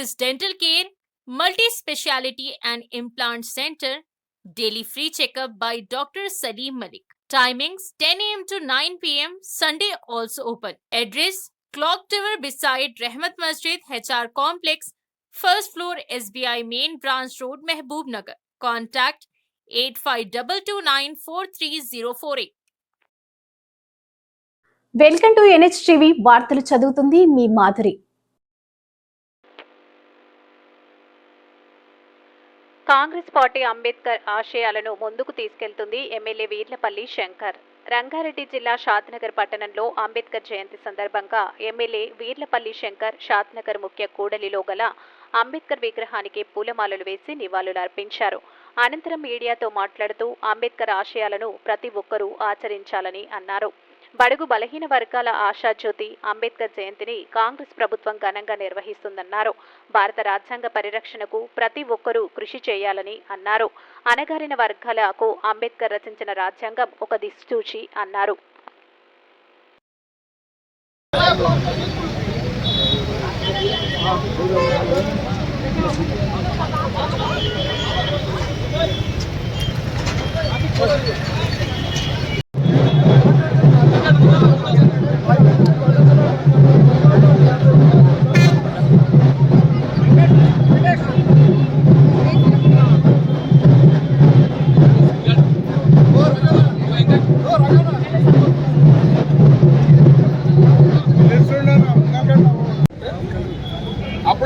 Axis Dental Care, Multi Speciality and Implant Center, daily free checkup by Dr. Salim Malik. Timings 10 am to 9 pm, Sunday also open. Address Clock Tower beside Rahmat Masjid, HR Complex, first floor SBI Main Branch Road, Mehboob Nagar. Contact 85229 welcome to NH TV వార్తలు చదువుతుంది మీ Madhuri Congress party Ambedkar ఆశయాలను ముందుకు తీసుకెళ్తుంది MLA Veerlapalli Shankar. Rangareddy జిల్లా షాద్నగర్ పట్టణంలో అంబేద్కర్ జయంతి సందర్భంగా MLA Veerlapalli Shankar Shadnagar ముఖ్య కూడలిలో గల అంబేద్కర్ విగ్రహానికి పూలమాలలు వేసి నివాళులర్పించారు. అనంతరం మీడియాతో మాట్లాడుతూ అంబేద్కర్ ఆశయాలను ప్రతి ఒక్కరూ ఆచరించాలని అన్నారు. బడుగు బలహీన వర్గాల ఆశాజ్యోతి అంబేద్కర్ జయంతిని కాంగ్రెస్ ప్రభుత్వం ఘనంగా నిర్వహిస్తుందన్నారు. భారత రాజ్యాంగ పరిరక్షణకు ప్రతి ఒక్కరూ కృషి చేయాలని అన్నారు. అణగారిన వర్గాలకు అంబేద్కర్ రచించిన రాజ్యాంగం ఒక దిశూచి అన్నారు.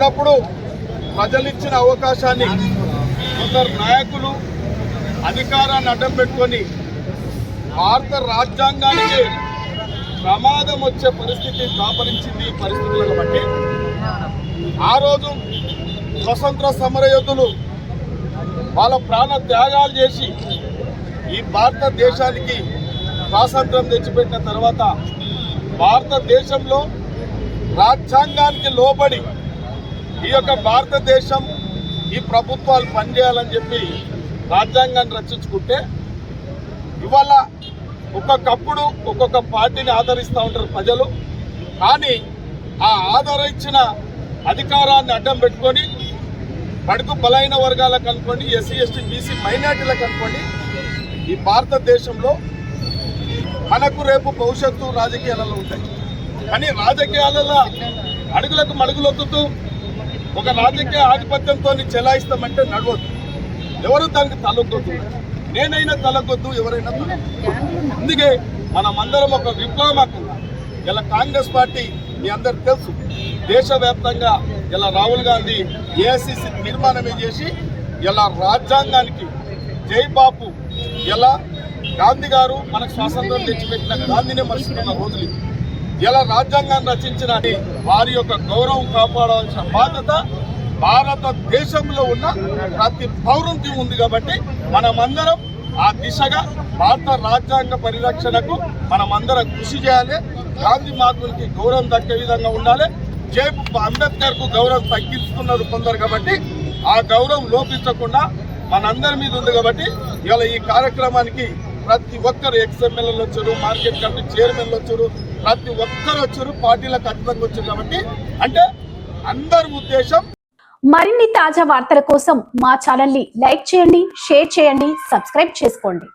అప్పుడప్పుడు ప్రజలిచ్చిన అవకాశాన్ని కొందరు నాయకులు అధికారాన్ని అడ్డం పెట్టుకొని భారత రాజ్యాంగానికి ప్రమాదం వచ్చే పరిస్థితి దాపరించింది ఈ పరిస్థితులను బట్టి ఆ రోజు స్వతంత్ర సమరయోధులు వాళ్ళ ప్రాణ త్యాగాలు చేసి ఈ భారతదేశానికి స్వాతంత్రం తెచ్చిపెట్టిన తర్వాత భారతదేశంలో రాజ్యాంగానికి లోబడి ఈ యొక్క భారతదేశం ఈ ప్రభుత్వాలు పనిచేయాలని చెప్పి రాజ్యాంగాన్ని రచించుకుంటే ఇవాళ ఒక్కొక్కప్పుడు ఒక్కొక్క పార్టీని ఆదరిస్తూ ఉంటారు ప్రజలు. కానీ ఆ ఆదరించిన అధికారాన్ని అడ్డం పెట్టుకొని బడుగు బలైన వర్గాలకు అనుకోండి ఎస్సీ ఎస్టీ బీసీ మైనార్టీలకు అనుకోండి ఈ భారతదేశంలో మనకు రేపు భవిష్యత్తు రాజకీయాలలో ఉంటాయి. కానీ రాజకీయాలలో అడుగులకు మడుగులొత్తుతూ ఒక రాజకీయ ఆధిపత్యంతో చెలాయిస్తామంటే నడవద్దు ఎవరు దానికి తలగొద్దు నేనైనా తలగొద్దు ఎవరైనా అందుకే మనమందరం ఒక విప్లవమాకుండా ఇలా కాంగ్రెస్ పార్టీ మీ అందరు తెలుసు. దేశవ్యాప్తంగా ఇలా రాహుల్ గాంధీ ఏఐసిసి నిర్మాణమే చేసి ఇలా రాజ్యాంగానికి జై బాపు ఇలా గాంధీ గారు మనకు స్వాతంత్రం తెచ్చిపెట్టిన గాంధీనే మర్చిపోయిన రోజులు ఇవి. ఇలా రాజ్యాంగాన్ని రచించిన వారి యొక్క గౌరవం కాపాడవలసిన బాధ్యత భారతదేశంలో ఉన్న ప్రతి పౌరునికి ఉంది కాబట్టి మనమందరం ఆ దిశగా భారత రాజ్యాంగ పరిరక్షణకు మనమందరం కృషి చేయాలి. గాంధీ మహాత్ములకి గౌరవం దక్కే విధంగా ఉండాలి. జే అంబేద్కర్కు గౌరవం తగ్గించుకున్నారు కొందరు కాబట్టి ఆ గౌరవం లోపించకుండా మనందరి మీద ఉంది కాబట్టి ఇవాళ ఈ కార్యక్రమానికి ప్రతి ఒక్కరు ఎక్స్ఎమ్మెల్యేలు వచ్చారు మార్కెట్ కమిటీ చైర్మన్లు వచ్చారు ప్రతి ఒక్కరు వచ్చారు పార్టీలకు అతీతంగా వచ్చారు కాబట్టి అంటే అందరి ఉద్దేశం మరిన్ని తాజా వార్తల కోసం మా ఛానల్ని లైక్ చేయండి షేర్ చేయండి సబ్స్క్రైబ్ చేసుకోండి.